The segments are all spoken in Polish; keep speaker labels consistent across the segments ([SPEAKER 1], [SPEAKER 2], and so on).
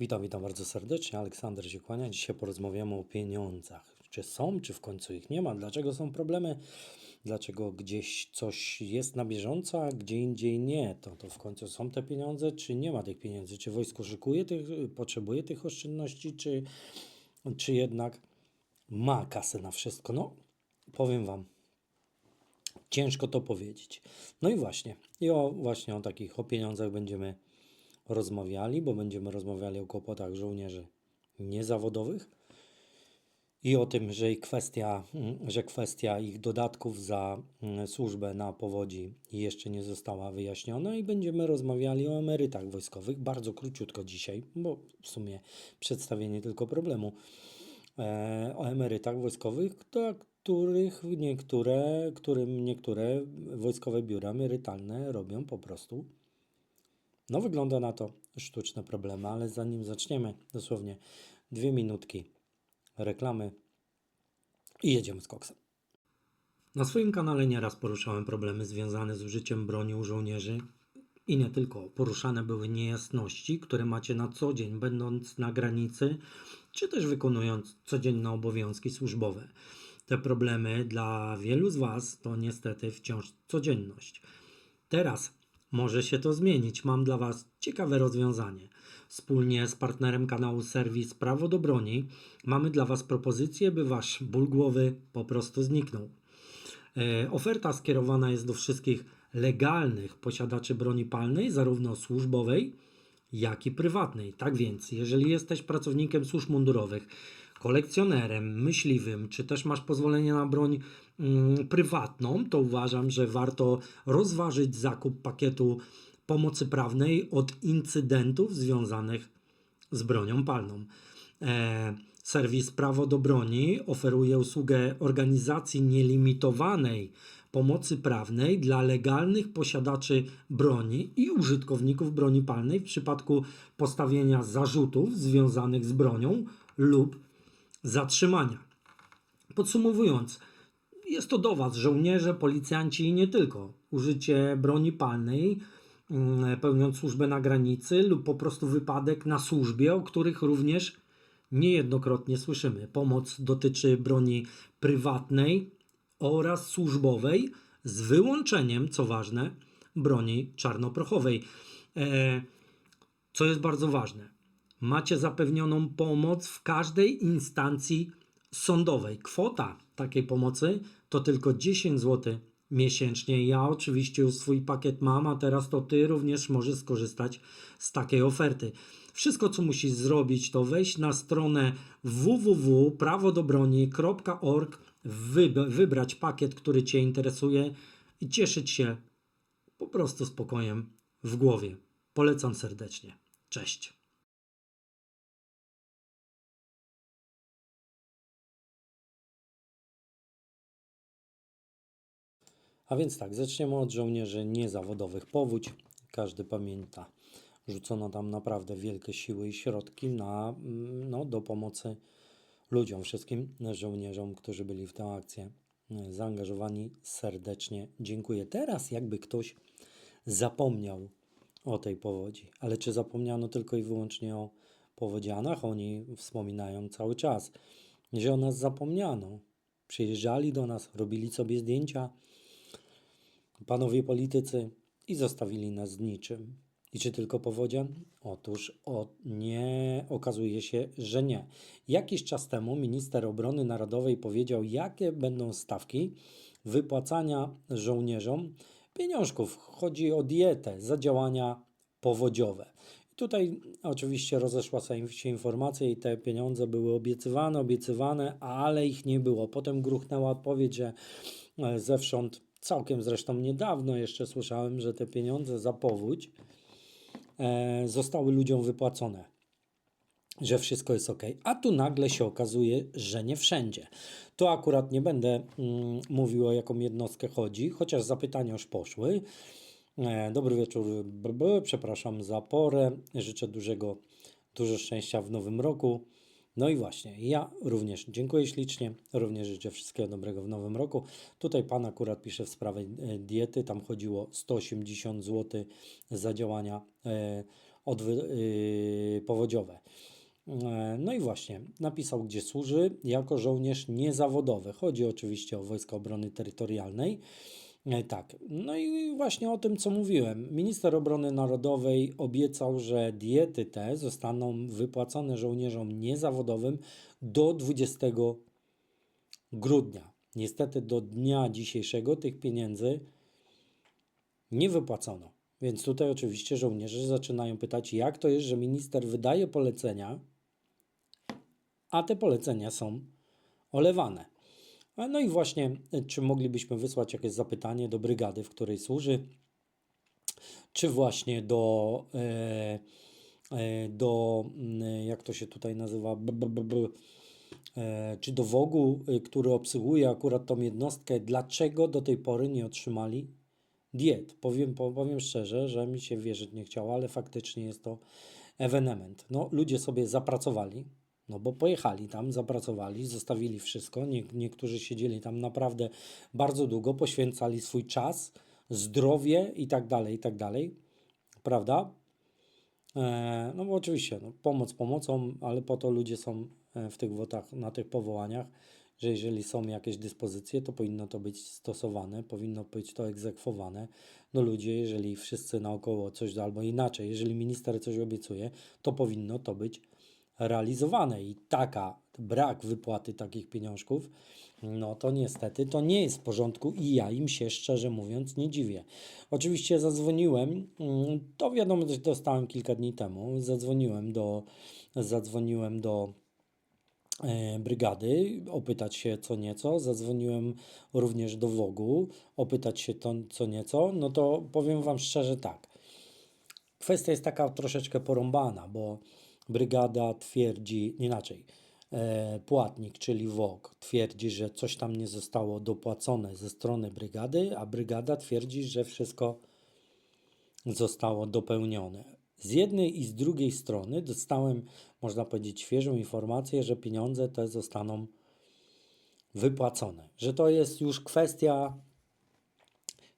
[SPEAKER 1] Witam, witam bardzo serdecznie. Aleksander się kłania. Dzisiaj porozmawiamy o pieniądzach. Czy są, czy w końcu ich nie ma? Dlaczego są problemy? Dlaczego gdzieś coś jest na bieżąco, a gdzie indziej nie? To, to w końcu są te pieniądze, czy nie ma tych pieniędzy? Czy wojsko szykuje tych, potrzebuje tych oszczędności, czy, czy jednak ma kasę na wszystko? No, powiem Wam, ciężko to powiedzieć. No i właśnie, i o, właśnie o takich, o pieniądzach będziemy rozmawiali, bo będziemy rozmawiali o kłopotach żołnierzy niezawodowych i o tym, że, kwestia, mm, że kwestia ich dodatków za mm, służbę na powodzi jeszcze nie została wyjaśniona i będziemy rozmawiali o emerytach wojskowych. Bardzo króciutko dzisiaj, bo w sumie przedstawienie tylko problemu e, o emerytach wojskowych, których niektóre, którym niektóre wojskowe biura emerytalne robią po prostu no, wygląda na to sztuczne problemy, ale zanim zaczniemy, dosłownie dwie minutki reklamy i jedziemy z koksem. Na swoim kanale nieraz poruszałem problemy związane z użyciem broni u żołnierzy i nie tylko. Poruszane były niejasności, które macie na co dzień, będąc na granicy, czy też wykonując codzienne obowiązki służbowe. Te problemy dla wielu z Was to niestety wciąż codzienność. Teraz może się to zmienić. Mam dla Was ciekawe rozwiązanie. Wspólnie z partnerem kanału Serwis Prawo do Broni mamy dla Was propozycję, by Wasz ból głowy po prostu zniknął. E, Oferta skierowana jest do wszystkich legalnych posiadaczy broni palnej, zarówno służbowej, jak i prywatnej. Tak więc, jeżeli jesteś pracownikiem służb mundurowych, kolekcjonerem, myśliwym, czy też masz pozwolenie na broń prywatną, to uważam, że warto rozważyć zakup pakietu pomocy prawnej od incydentów związanych z bronią palną. E, serwis Prawo do Broni oferuje usługę organizacji nielimitowanej pomocy prawnej dla legalnych posiadaczy broni i użytkowników broni palnej w przypadku postawienia zarzutów związanych z bronią lub zatrzymania. Podsumowując, jest to do Was, żołnierze, policjanci i nie tylko. Użycie broni palnej, mm, pełniąc służbę na granicy lub po prostu wypadek na służbie, o których również niejednokrotnie słyszymy. Pomoc dotyczy broni prywatnej oraz służbowej, z wyłączeniem, co ważne, broni czarnoprochowej. E, co jest bardzo ważne, macie zapewnioną pomoc w każdej instancji sądowej. Kwota takiej pomocy to tylko 10 zł miesięcznie. Ja oczywiście już swój pakiet mam, a teraz to ty również możesz skorzystać z takiej oferty. Wszystko, co musisz zrobić, to wejść na stronę www.prawodobroni.org, wyb- wybrać pakiet, który Cię interesuje i cieszyć się po prostu spokojem w głowie. Polecam serdecznie. Cześć. A więc tak, zaczniemy od żołnierzy niezawodowych. Powódź, każdy pamięta. Rzucono tam naprawdę wielkie siły i środki na, mm, no, do pomocy ludziom, wszystkim żołnierzom, którzy byli w tę akcję e, zaangażowani. Serdecznie dziękuję. Teraz jakby ktoś zapomniał o tej powodzi, ale czy zapomniano tylko i wyłącznie o powodzianach? Oni wspominają cały czas, że o nas zapomniano. Przyjeżdżali do nas, robili sobie zdjęcia, panowie politycy i zostawili nas z niczym. I czy tylko powodzian? Otóż o, nie okazuje się, że nie. Jakiś czas temu minister obrony narodowej powiedział, jakie będą stawki wypłacania żołnierzom pieniążków. Chodzi o dietę za działania powodziowe. Tutaj oczywiście rozeszła się informacja i te pieniądze były obiecywane, obiecywane, ale ich nie było. Potem gruchnęła odpowiedź, że e, zewsząd całkiem zresztą niedawno jeszcze słyszałem, że te pieniądze za powódź e, zostały ludziom wypłacone. Że wszystko jest ok. A tu nagle się okazuje, że nie wszędzie. To akurat nie będę mm, mówił o jaką jednostkę chodzi, chociaż zapytania już poszły. E, dobry wieczór, przepraszam za porę. Życzę dużego, dużo szczęścia w nowym roku. No i właśnie, ja również dziękuję ślicznie, również życzę wszystkiego dobrego w nowym roku. Tutaj pan akurat pisze w sprawie e, diety, tam chodziło 180 zł za działania e, yy, powodziowe. E, No i właśnie, napisał, gdzie służy jako żołnierz niezawodowy. Chodzi oczywiście o Wojska Obrony Terytorialnej. E, Tak, no i właśnie o tym, co mówiłem. Minister Obrony Narodowej obiecał, że diety te zostaną wypłacone żołnierzom niezawodowym do 20 grudnia. Niestety do dnia dzisiejszego tych pieniędzy nie wypłacono. Więc tutaj oczywiście żołnierze zaczynają pytać, jak to jest, że minister wydaje polecenia, a te polecenia są olewane. No i właśnie, y, czy moglibyśmy wysłać jakieś zapytanie do brygady, w której służy, czy właśnie do, e, e, do mm, jak to się tutaj nazywa, b, b, b, e, czy do WOG-u, który obsługuje akurat tą jednostkę, dlaczego do tej pory nie otrzymali diet. Powiem, po- powiem szczerze, że mi się wierzyć nie chciało, ale faktycznie jest to ewenement. No, ludzie sobie zapracowali, no bo pojechali tam, zapracowali, zostawili wszystko. Nie, niektórzy siedzieli tam naprawdę bardzo długo, poświęcali swój czas, zdrowie i tak dalej, i tak dalej. Prawda? E, no bo oczywiście, no, pomoc pomocą, ale po to ludzie są e, w tych wotach, na tych powołaniach, że jeżeli są jakieś dyspozycje, to powinno to być stosowane, powinno być to egzekwowane. No ludzie, jeżeli wszyscy naokoło coś albo inaczej, jeżeli minister coś obiecuje, to powinno to być realizowane i taka brak wypłaty takich pieniążków, no to niestety to nie jest w porządku i ja im się szczerze mówiąc nie dziwię. Oczywiście zadzwoniłem, mm, to wiadomość dostałem kilka dni temu, zadzwoniłem do, zadzwoniłem do e, brygady, opytać się co nieco, zadzwoniłem również do WOG-u, opytać się to co nieco, no to powiem Wam szczerze tak, kwestia jest taka troszeczkę porąbana, bo brygada twierdzi inaczej. E, płatnik, czyli WOG, twierdzi, że coś tam nie zostało dopłacone ze strony brygady, a brygada twierdzi, że wszystko zostało dopełnione. Z jednej i z drugiej strony dostałem, można powiedzieć, świeżą informację, że pieniądze te zostaną wypłacone. Że to jest już kwestia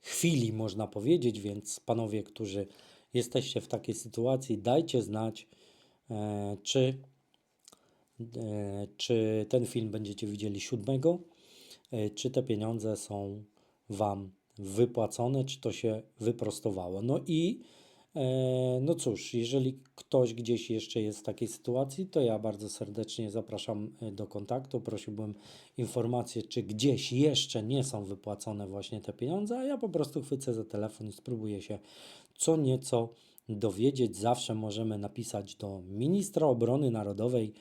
[SPEAKER 1] chwili, można powiedzieć, więc panowie, którzy jesteście w takiej sytuacji, dajcie znać, czy, e, czy ten film będziecie widzieli siódmego, e, czy te pieniądze są Wam wypłacone, czy to się wyprostowało. No i e, no cóż, jeżeli ktoś gdzieś jeszcze jest w takiej sytuacji, to ja bardzo serdecznie zapraszam e, do kontaktu. Prosiłbym informację, czy gdzieś jeszcze nie są wypłacone właśnie te pieniądze, a ja po prostu chwycę za telefon i spróbuję się co nieco dowiedzieć. Zawsze możemy napisać do ministra obrony narodowej,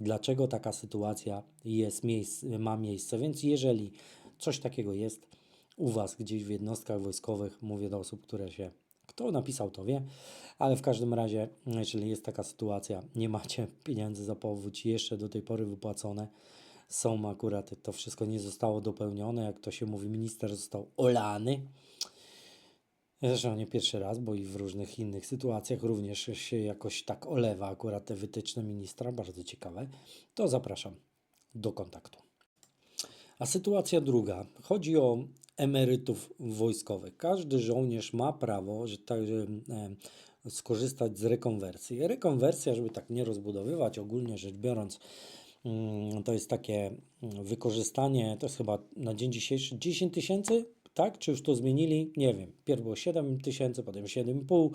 [SPEAKER 1] dlaczego taka sytuacja jest, ma miejsce. Więc jeżeli coś takiego jest u Was gdzieś w jednostkach wojskowych, mówię do osób, które się, kto napisał, to wie, ale w każdym razie, jeżeli jest taka sytuacja, nie macie pieniędzy za powódź jeszcze do tej pory wypłacone, są akurat, to wszystko nie zostało dopełnione, jak to się mówi, minister został olany. Zresztą nie pierwszy raz, bo i w różnych innych sytuacjach również się jakoś tak olewa akurat te wytyczne ministra, bardzo ciekawe, to zapraszam do kontaktu. A sytuacja druga. Chodzi o emerytów wojskowych. Każdy żołnierz ma prawo, że tak, że, e, skorzystać z rekonwersji. Rekonwersja, żeby tak nie rozbudowywać, ogólnie rzecz biorąc, mm, to jest takie mm, wykorzystanie, to jest chyba na dzień dzisiejszy 10 tysięcy, tak? Czy już to zmienili? Nie wiem. Pierw było 7 tysięcy, potem 7,5.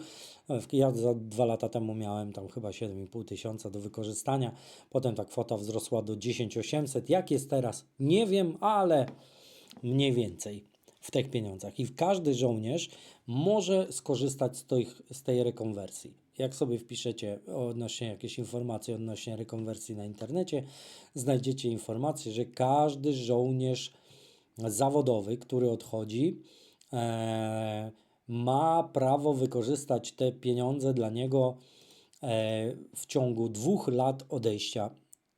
[SPEAKER 1] E, w- Ja za dwa lata temu miałem tam chyba 7,5 tysiąca do wykorzystania. Potem ta kwota wzrosła do 10,800. Jak jest teraz? Nie wiem, ale mniej więcej w tych pieniądzach. I każdy żołnierz może skorzystać z, tych, z tej rekonwersji. Jak sobie wpiszecie odnośnie jakieś informacje odnośnie rekonwersji na internecie, znajdziecie informację, że każdy żołnierz zawodowy, który odchodzi, e, ma prawo wykorzystać te pieniądze dla niego e, w ciągu dwóch lat odejścia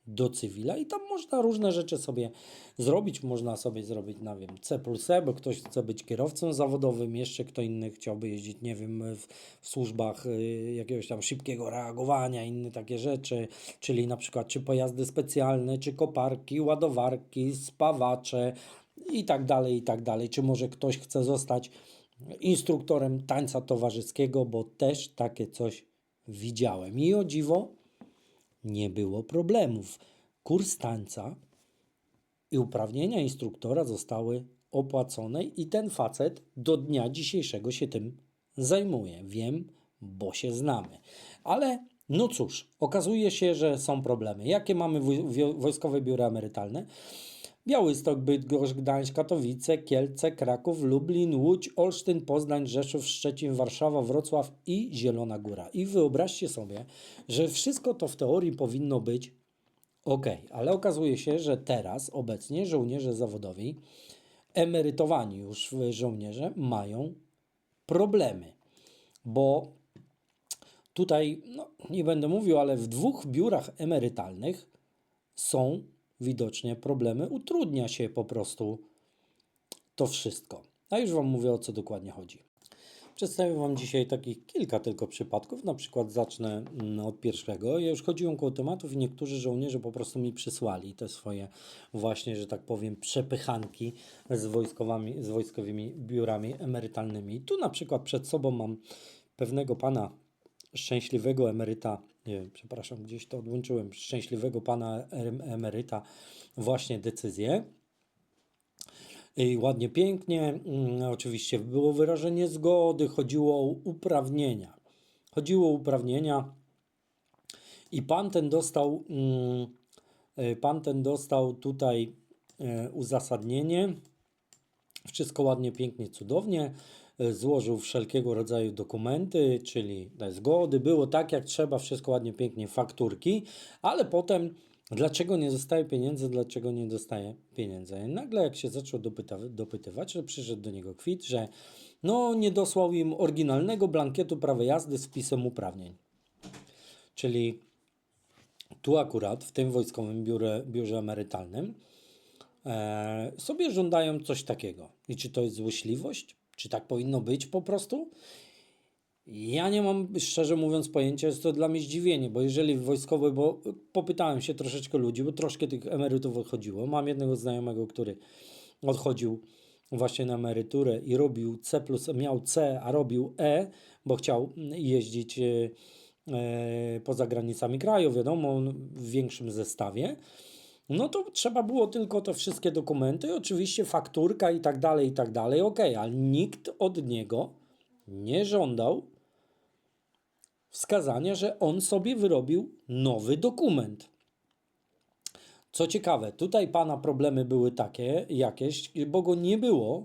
[SPEAKER 1] do cywila. I tam można różne rzeczy sobie zrobić. Można sobie zrobić, nie wiem, C plus E, bo ktoś chce być kierowcą zawodowym, jeszcze kto inny chciałby jeździć, nie wiem, w, w służbach y, jakiegoś tam szybkiego reagowania, inne takie rzeczy, czyli na przykład czy pojazdy specjalne, czy koparki, ładowarki, spawacze i tak dalej, i tak dalej. Czy może ktoś chce zostać instruktorem tańca towarzyskiego, bo też takie coś widziałem. I o dziwo, nie było problemów. Kurs tańca i uprawnienia instruktora zostały opłacone i ten facet do dnia dzisiejszego się tym zajmuje. Wiem, bo się znamy. Ale no cóż, okazuje się, że są problemy. Jakie mamy wojskowe biura emerytalne? Białystok, Bydgoszcz, Gdańsk, Katowice, Kielce, Kraków, Lublin, Łódź, Olsztyn, Poznań, Rzeszów, Szczecin, Warszawa, Wrocław i Zielona Góra. I wyobraźcie sobie, że wszystko to w teorii powinno być ok, ale okazuje się, że teraz obecnie żołnierze zawodowi, emerytowani już żołnierze, mają problemy, bo tutaj, no, nie będę mówił, ale w dwóch biurach emerytalnych są widocznie problemy. Utrudnia się po prostu to wszystko. A już Wam mówię, o co dokładnie chodzi. Przedstawię Wam dzisiaj takich kilka tylko przypadków. Na przykład zacznę mm, od pierwszego. Ja już chodziłem koło tematów i niektórzy żołnierze po prostu mi przysłali te swoje właśnie, że tak powiem, przepychanki z, wojskowami, z wojskowymi biurami emerytalnymi. Tu na przykład przed sobą mam pewnego pana szczęśliwego emeryta, nie, przepraszam, gdzieś to odłączyłem, szczęśliwego pana em- emeryta, właśnie decyzję. I ładnie, pięknie. Mm, Oczywiście było wyrażenie zgody, chodziło o uprawnienia. Chodziło o uprawnienia i pan ten dostał, mm, e, pan ten dostał tutaj e, uzasadnienie. Wszystko ładnie, pięknie, cudownie. E, Złożył wszelkiego rodzaju dokumenty, czyli zgody. Było tak, jak trzeba, wszystko ładnie, pięknie, fakturki, ale potem dlaczego nie dostaje pieniędzy, dlaczego nie dostaje pieniędzy. I nagle, jak się zaczął dopyta- dopytywać, że przyszedł do niego kwit, że no, nie dosłał im oryginalnego blankietu prawa jazdy z wpisem uprawnień. Czyli tu akurat w tym wojskowym biurze, biurze emerytalnym e, sobie żądają coś takiego. I czy to jest złośliwość? Czy tak powinno być po prostu? Ja nie mam, szczerze mówiąc, pojęcia, jest to dla mnie zdziwienie, bo jeżeli wojskowy, bo popytałem się troszeczkę ludzi, bo troszkę tych emerytów odchodziło. Mam jednego znajomego, który odchodził właśnie na emeryturę i robił C plus, miał C, a robił E, bo chciał jeździć e, e, poza granicami kraju, wiadomo, w większym zestawie. No to trzeba było tylko te wszystkie dokumenty, oczywiście fakturka i tak dalej, i tak dalej, ok, ale nikt od niego nie żądał wskazania, że on sobie wyrobił nowy dokument. Co ciekawe, tutaj pana problemy były takie jakieś, bo go nie było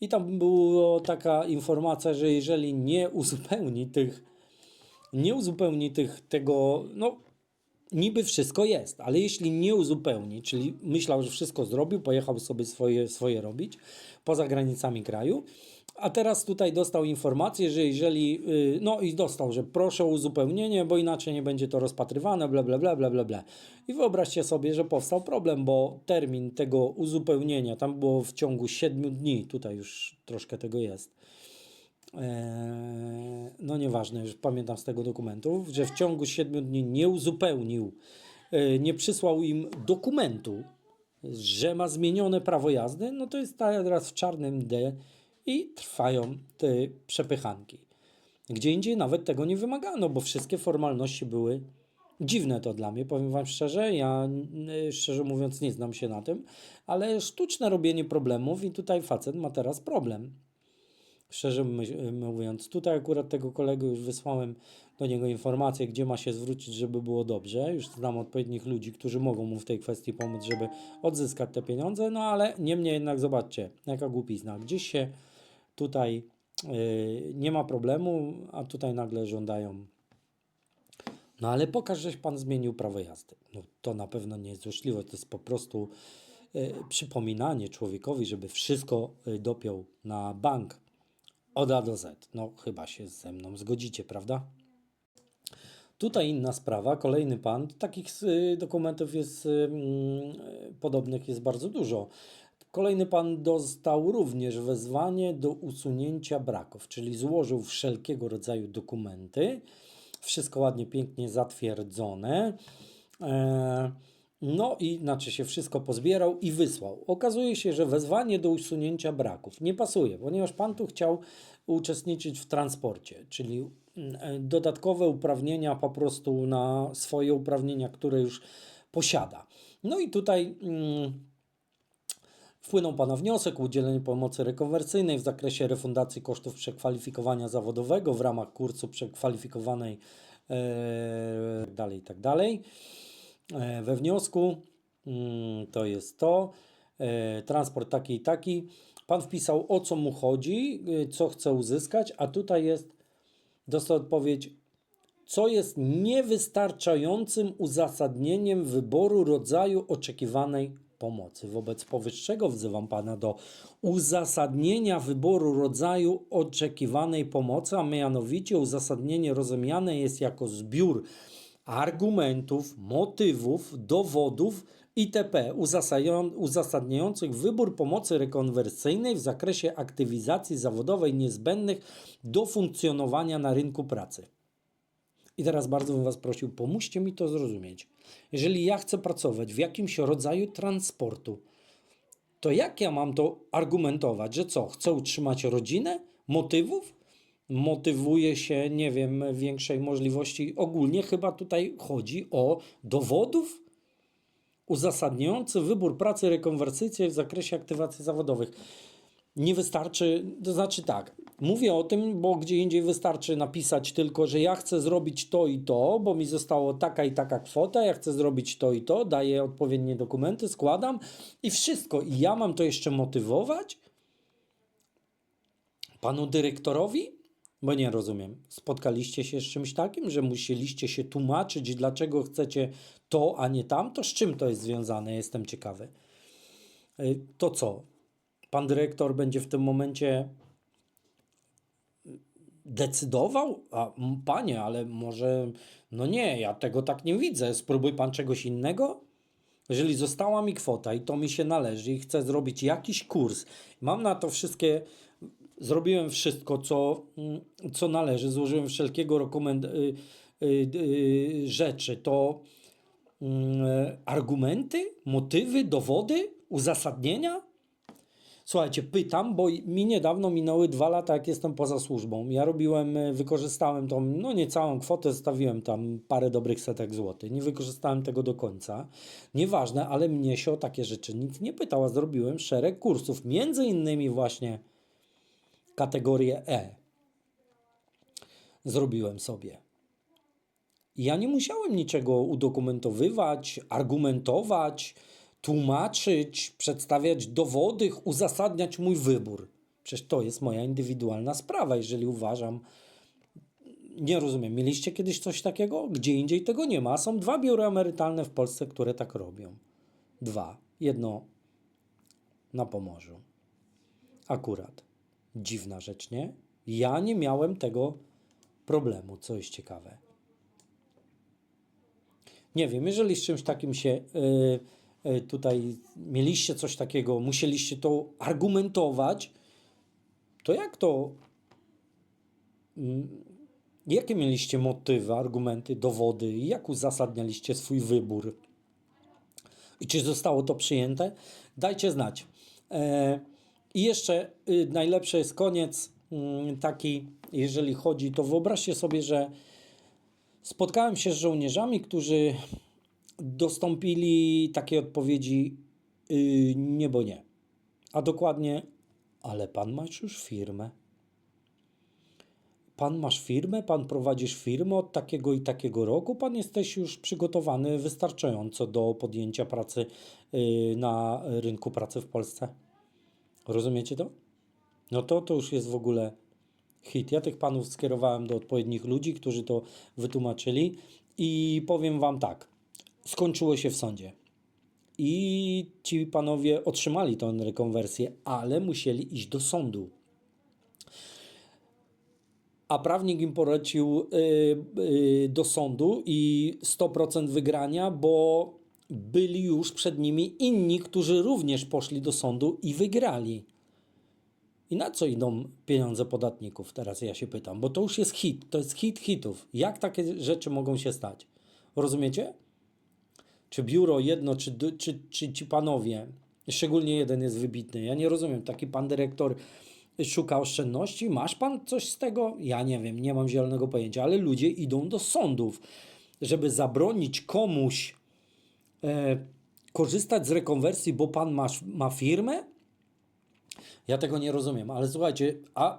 [SPEAKER 1] i tam była taka informacja, że jeżeli nie uzupełni tych, nie uzupełni tych tego, no niby wszystko jest, ale jeśli nie uzupełni, czyli myślał, że wszystko zrobił, pojechał sobie swoje, swoje robić poza granicami kraju, a teraz tutaj dostał informację, że jeżeli, y, no i dostał, że proszę o uzupełnienie, bo inaczej nie będzie to rozpatrywane, bla, bla, bla, bla, bla, bla. I wyobraźcie sobie, że powstał problem, bo termin tego uzupełnienia, tam było w ciągu 7 dni, tutaj już troszkę tego jest, no nieważne, już pamiętam z tego dokumentu, że w ciągu 7 dni nie uzupełnił, e, nie przysłał im dokumentu, że ma zmienione prawo jazdy, no to jest teraz w czarnym D i trwają te przepychanki. Gdzie indziej nawet tego nie wymagano, bo wszystkie formalności były dziwne to dla mnie, powiem Wam szczerze. Ja y, szczerze mówiąc nie znam się na tym, ale sztuczne robienie problemów i tutaj facet ma teraz problem. Szczerze mówiąc, tutaj akurat tego kolegę już wysłałem do niego informację, gdzie ma się zwrócić, żeby było dobrze. Już znam odpowiednich ludzi, którzy mogą mu w tej kwestii pomóc, żeby odzyskać te pieniądze, no ale niemniej jednak zobaczcie, jaka głupizna. Gdzieś się tutaj yy, nie ma problemu, a tutaj nagle żądają. No ale pokaż, żeś pan zmienił prawo jazdy. No to na pewno nie jest złośliwość, to jest po prostu yy, przypominanie człowiekowi, żeby wszystko yy, dopiął na bank od A do Z. No, chyba się ze mną zgodzicie, prawda? Tutaj inna sprawa, kolejny pan. Takich y, dokumentów jest y, mm, podobnych jest bardzo dużo. Kolejny pan dostał również wezwanie do usunięcia braków, czyli złożył wszelkiego rodzaju dokumenty. Wszystko ładnie, pięknie zatwierdzone. E, No i znaczy się wszystko pozbierał i wysłał. Okazuje się, że wezwanie do usunięcia braków nie pasuje, ponieważ pan tu chciał uczestniczyć w transporcie, czyli mm, dodatkowe uprawnienia po prostu na swoje uprawnienia, które już posiada. No i tutaj mm, wpłynął Pana wniosek o udzielenie pomocy rekonwersyjnej w zakresie refundacji kosztów przekwalifikowania zawodowego w ramach kursu przekwalifikowanej e, dalej, i tak dalej. E, we wniosku mm, to jest to, e, transport taki i taki. Pan wpisał o co mu chodzi, y, co chce uzyskać, a tutaj jest, dostał odpowiedź, co jest niewystarczającym uzasadnieniem wyboru rodzaju oczekiwanej pomocy. Wobec powyższego wzywam Pana do uzasadnienia wyboru rodzaju oczekiwanej pomocy, a mianowicie uzasadnienie rozumiane jest jako zbiór argumentów, motywów, dowodów itp. uzasadniających wybór pomocy rekonwersyjnej w zakresie aktywizacji zawodowej niezbędnych do funkcjonowania na rynku pracy. I teraz bardzo bym Was prosił, pomóżcie mi to zrozumieć. Jeżeli ja chcę pracować w jakimś rodzaju transportu, to jak ja mam to argumentować, że co, chcę utrzymać rodzinę? Motywów? Motywuje się, nie wiem, większej możliwości. Ogólnie chyba tutaj chodzi o dowodów uzasadniający wybór pracy rekonwersyjnej w zakresie aktywacji zawodowych. Nie wystarczy, to znaczy tak, mówię o tym, bo gdzie indziej wystarczy napisać tylko, że ja chcę zrobić to i to, bo mi zostało taka i taka kwota, ja chcę zrobić to i to, daję odpowiednie dokumenty, składam i wszystko. I ja mam to jeszcze motywować panu dyrektorowi? Bo nie rozumiem. Spotkaliście się z czymś takim, że musieliście się tłumaczyć, dlaczego chcecie to, a nie tamto? Z czym to jest związane? Jestem ciekawy. Y, To co? Pan dyrektor będzie w tym momencie decydował? A panie, ale może. No nie, ja tego tak nie widzę. Spróbuj pan czegoś innego? Jeżeli została mi kwota i to mi się należy i chcę zrobić jakiś kurs, mam na to wszystkie, zrobiłem wszystko, co, mm, co należy, złożyłem wszelkiego rekomend, y, y, y, rzeczy, to mm, argumenty, motywy, dowody, uzasadnienia? Słuchajcie, pytam, bo mi niedawno minęły dwa lata, jak jestem poza służbą. Ja robiłem, e, wykorzystałem tą, no nie całą kwotę, zostawiłem tam parę dobrych setek złotych. Nie wykorzystałem tego do końca. Nieważne, ale mnie się o takie rzeczy nikt nie pytał, a zrobiłem szereg kursów, między innymi właśnie kategorię E. Zrobiłem sobie. Ja nie musiałem niczego udokumentowywać, argumentować, tłumaczyć, przedstawiać dowody, uzasadniać mój wybór. Przecież to jest moja indywidualna sprawa, jeżeli uważam. Nie rozumiem, mieliście kiedyś coś takiego? Gdzie indziej tego nie ma. Są dwa biura emerytalne w Polsce, które tak robią. Dwa. Jedno na Pomorzu. Akurat. Dziwna rzecz, nie? Ja nie miałem tego problemu, co jest ciekawe. Nie wiem, jeżeli z czymś takim się y, y, tutaj mieliście coś takiego, musieliście to argumentować, to jak to. mm, Jakie mieliście motywy, argumenty, dowody? Jak uzasadnialiście swój wybór? I czy zostało to przyjęte? Dajcie znać. E, I jeszcze y, najlepszy jest koniec mm, taki, jeżeli chodzi, to wyobraźcie sobie, że spotkałem się z żołnierzami, którzy dostąpili takiej odpowiedzi y, nie, bo nie. A dokładnie, ale pan masz już firmę. Pan masz firmę, pan prowadzisz firmę od takiego i takiego roku, pan jesteś już przygotowany wystarczająco do podjęcia pracy y, na rynku pracy w Polsce. Rozumiecie to? No to to już jest w ogóle hit. Ja tych panów skierowałem do odpowiednich ludzi, którzy to wytłumaczyli i powiem wam tak. Skończyło się w sądzie. I ci panowie otrzymali tę rekonwersję, ale musieli iść do sądu. A prawnik im polecił y, y, do sądu i 100% wygrania, bo byli już przed nimi inni, którzy również poszli do sądu i wygrali. I na co idą pieniądze podatników? Teraz ja się pytam, bo to już jest hit, to jest hit hitów. Jak takie rzeczy mogą się stać? Rozumiecie? czy biuro jedno, czy, czy, czy ci panowie, szczególnie jeden jest wybitny. Ja nie rozumiem, taki pan dyrektor szuka oszczędności, masz pan coś z tego? Ja nie wiem, nie mam zielonego pojęcia, ale ludzie idą do sądów, żeby zabronić komuś korzystać z rekonwersji, bo pan masz, ma firmę? Ja tego nie rozumiem, ale słuchajcie, a,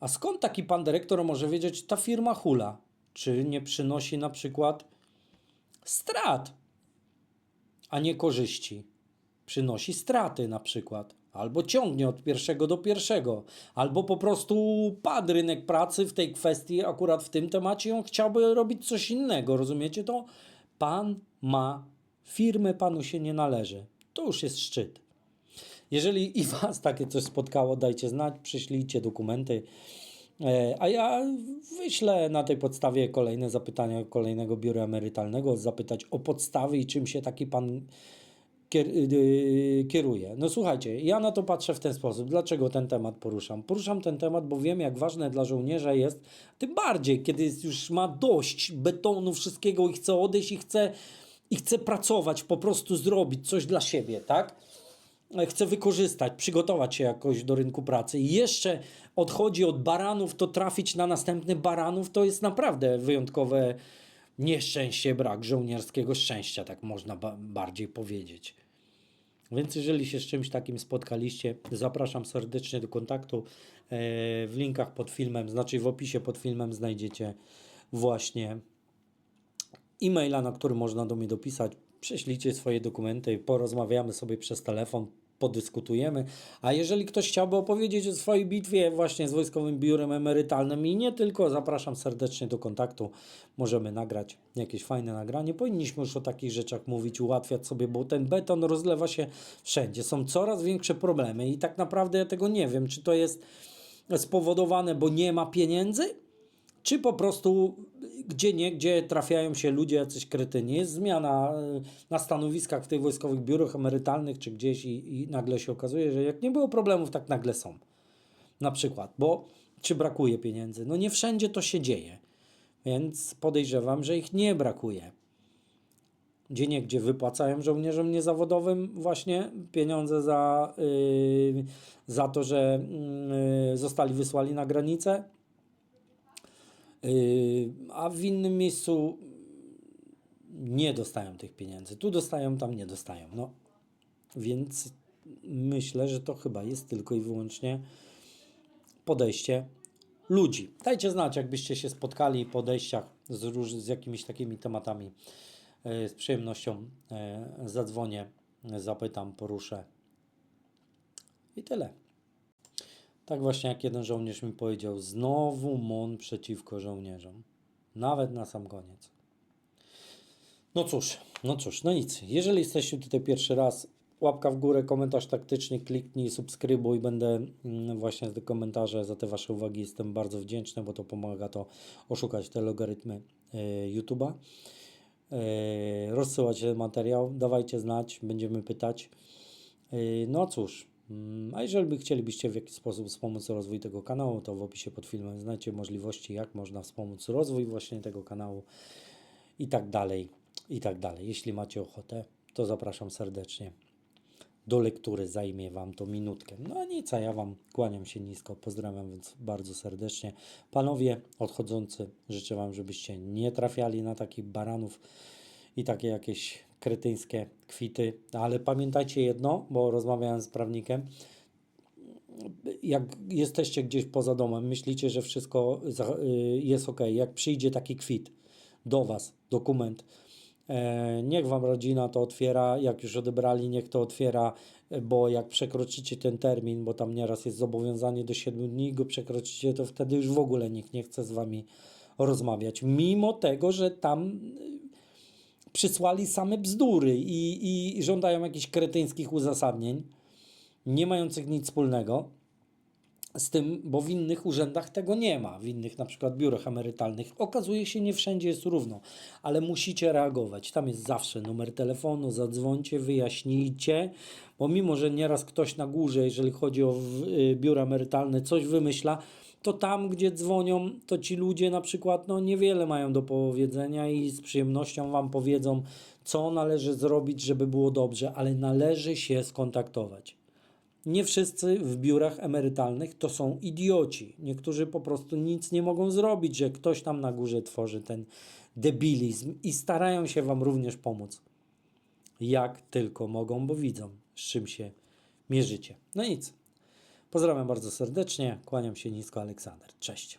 [SPEAKER 1] a skąd taki pan dyrektor może wiedzieć, ta firma hula? Czy nie przynosi na przykład strat, a nie korzyści? Przynosi straty na przykład, albo ciągnie od pierwszego do pierwszego, albo po prostu padł rynek pracy w tej kwestii, akurat w tym temacie, on chciałby robić coś innego, rozumiecie to? Pan ma firmę, panu się nie należy. To już jest szczyt. Jeżeli i Was takie coś spotkało, dajcie znać, przyślijcie dokumenty, e, a ja wyślę na tej podstawie kolejne zapytania kolejnego biura emerytalnego, zapytać o podstawy i czym się taki Pan kier, yy, kieruje. No słuchajcie, ja na to patrzę w ten sposób. Dlaczego ten temat poruszam? Poruszam ten temat, bo wiem, jak ważne dla żołnierza jest, tym bardziej, kiedy już ma dość betonu, wszystkiego i chce odejść i chce, i chce pracować, po prostu zrobić coś dla siebie, tak? chce wykorzystać, przygotować się jakoś do rynku pracy i jeszcze odchodzi od baranów, to trafić na następny baranów to jest naprawdę wyjątkowe nieszczęście, brak żołnierskiego szczęścia, tak można ba- bardziej powiedzieć. Więc jeżeli się z czymś takim spotkaliście, zapraszam serdecznie do kontaktu. E, W linkach pod filmem, znaczy w opisie pod filmem znajdziecie właśnie e-maila, na który można do mnie dopisać. Prześlijcie swoje dokumenty, porozmawiamy sobie przez telefon, podyskutujemy. A jeżeli ktoś chciałby opowiedzieć o swojej bitwie właśnie z Wojskowym Biurem Emerytalnym i nie tylko, zapraszam serdecznie do kontaktu. Możemy nagrać jakieś fajne nagranie. Powinniśmy już o takich rzeczach mówić, ułatwiać sobie, bo ten beton rozlewa się wszędzie. Są coraz większe problemy i tak naprawdę ja tego nie wiem, czy to jest spowodowane, bo nie ma pieniędzy, czy po prostu gdzie nie, gdzie trafiają się ludzie, jacyś kretyni. Jest zmiana e, na stanowiskach w tych wojskowych biurach emerytalnych, czy gdzieś i, i nagle się okazuje, że jak nie było problemów, tak nagle są. Na przykład, bo czy brakuje pieniędzy? No nie wszędzie to się dzieje, więc podejrzewam, że ich nie brakuje. Gdzie nie, gdzie wypłacają żołnierzom niezawodowym właśnie pieniądze za, yy, za to, że yy, zostali wysłani na granicę, a w innym miejscu nie dostają tych pieniędzy. Tu dostają, tam nie dostają. No, więc myślę, że to chyba jest tylko i wyłącznie podejście ludzi. Dajcie znać, jakbyście się spotkali w podejściach z, róż, z jakimiś takimi tematami. Yy, Z przyjemnością yy, zadzwonię, zapytam, poruszę. I tyle. Tak właśnie jak jeden żołnierz mi powiedział, znowu MON przeciwko żołnierzom. Nawet na sam koniec. No cóż, no cóż, no nic. Jeżeli jesteście tutaj pierwszy raz, łapka w górę, komentarz taktyczny, kliknij, subskrybuj. Będę mm, właśnie te komentarze, za te Wasze uwagi jestem bardzo wdzięczny, bo to pomaga to oszukać te logarytmy y, YouTube'a. Y, rozsyłać materiał, dawajcie znać, będziemy pytać. Yy, No cóż, a jeżeli by chcielibyście w jakiś sposób wspomóc rozwój tego kanału, to w opisie pod filmem znajdziecie możliwości, jak można wspomóc rozwój właśnie tego kanału i tak dalej, i tak dalej. Jeśli macie ochotę, to zapraszam serdecznie do lektury, zajmie Wam to minutkę. No a nic, a ja Wam kłaniam się nisko, pozdrawiam więc bardzo serdecznie. Panowie odchodzący, życzę Wam, żebyście nie trafiali na takich baranów, i takie jakieś kretyńskie kwity. Ale pamiętajcie jedno, bo rozmawiałem z prawnikiem. Jak jesteście gdzieś poza domem, myślicie, że wszystko y, jest ok. Jak przyjdzie taki kwit do Was, dokument, e, niech Wam rodzina to otwiera. Jak już odebrali, niech to otwiera, bo jak przekroczycie ten termin, bo tam nieraz jest zobowiązanie do 7 dni, go przekroczycie, to wtedy już w ogóle nikt nie chce z Wami rozmawiać. Mimo tego, że tam przysłali same bzdury i, i żądają jakichś kretyńskich uzasadnień, nie mających nic wspólnego z tym, bo w innych urzędach tego nie ma, w innych na przykład biurach emerytalnych. Okazuje się, nie wszędzie jest równo, ale musicie reagować. Tam jest zawsze numer telefonu, zadzwońcie, wyjaśnijcie, bo mimo, że nieraz ktoś na górze, jeżeli chodzi o y, biura emerytalne, coś wymyśla, to tam, gdzie dzwonią, to ci ludzie na przykład no, niewiele mają do powiedzenia i z przyjemnością wam powiedzą, co należy zrobić, żeby było dobrze, ale należy się skontaktować. Nie wszyscy w biurach emerytalnych to są idioci. Niektórzy po prostu nic nie mogą zrobić, że ktoś tam na górze tworzy ten debilizm i starają się Wam również pomóc. Jak tylko mogą, bo widzą, z czym się mierzycie. No nic. Pozdrawiam bardzo serdecznie, kłaniam się nisko, Aleksander. Cześć.